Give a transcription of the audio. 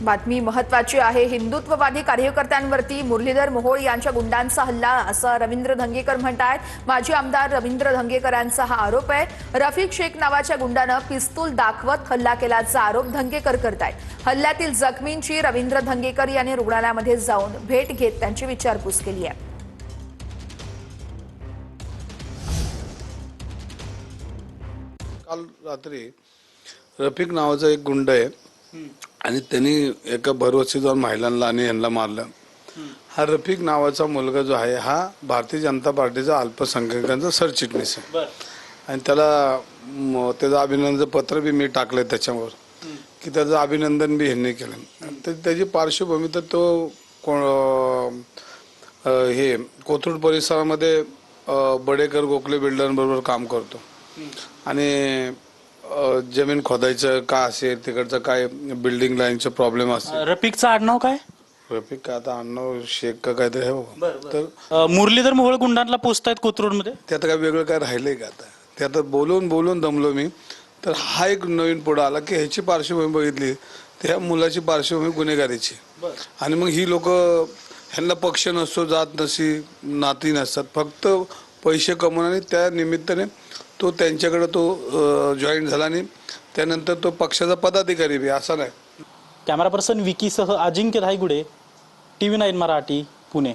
बातमी महत्वाची आहे. हिंदुत्ववादी कार्यकर्त्यांवरती मुरलीधर मोहोळ यांच्या गुंडांचा हल्ला असं रवींद्र धंगेकर म्हणतायत. माजी आमदार रवींद्र धंगेकरांचा हा आरोप आहे. रफिक शेख नावाच्या गुंडानं पिस्तूल दाखवत हल्ला केल्याचा आरोप धंगेकर करतायत. हल्ल्यातील जखमींची रवींद्र धंगेकर यांनी रुग्णालयामध्ये जाऊन भेट घेत त्यांची विचारपूस केली आहे. काल रात्री रफिक नावाचा एक गुंड आहे. आणि त्यांनी एका भरवशी जाऊन महिलांना आणि यांना मारलं. हा रफिक नावाचा मुलगा जो आहे हा भारतीय जनता पार्टीचा अल्पसंख्याकांचा सरचिटणीस आहे. आणि त्याला त्याचं अभिनंदन पत्र बी मी टाकलंय त्याच्यावर की त्याचं अभिनंदन बी ह्यांनी केलं. तर त्याची पार्श्वभूमी तर तो कोण हे कोथरूड परिसरामध्ये बडेकर गोखले बिल्डरांबरोबर काम करतो. आणि जमीन खोदायचं का असेल तिकडचं काय बिल्डिंग लाईनचे प्रॉब्लेम असेल रफिकचं आडनाव काय? रफिक का आता अण्णव शेख का काहीतरी आहे बाबा. तर अ, मुरलीधर मोहोळ गुंडांना पोचतायत कोथरूडमध्ये? त्यात काय वेगळं काय राहिलंय का आता? ते आता बोलून बोलून दमलो मी. तर हा एक नवीन पुढं आला की ह्याची पार्श्वभूमी बघितली तर ह्या मुलाची पार्श्वभूमी गुन्हेगारीची. आणि मग ही लोक ह्यांना पक्ष नसतो जात नसी नाती नसतात. फक्त पैसे कमवून आणि त्या निमित्ताने तो त्यांच्याकडं तो जॉईन झाला आणि त्यानंतर तो पक्षाचा पदाधिकारी बी असा नाही. कॅमेरा पर्सन विकीसह Ajinkya Dhaygude T V nine Marathi Pune.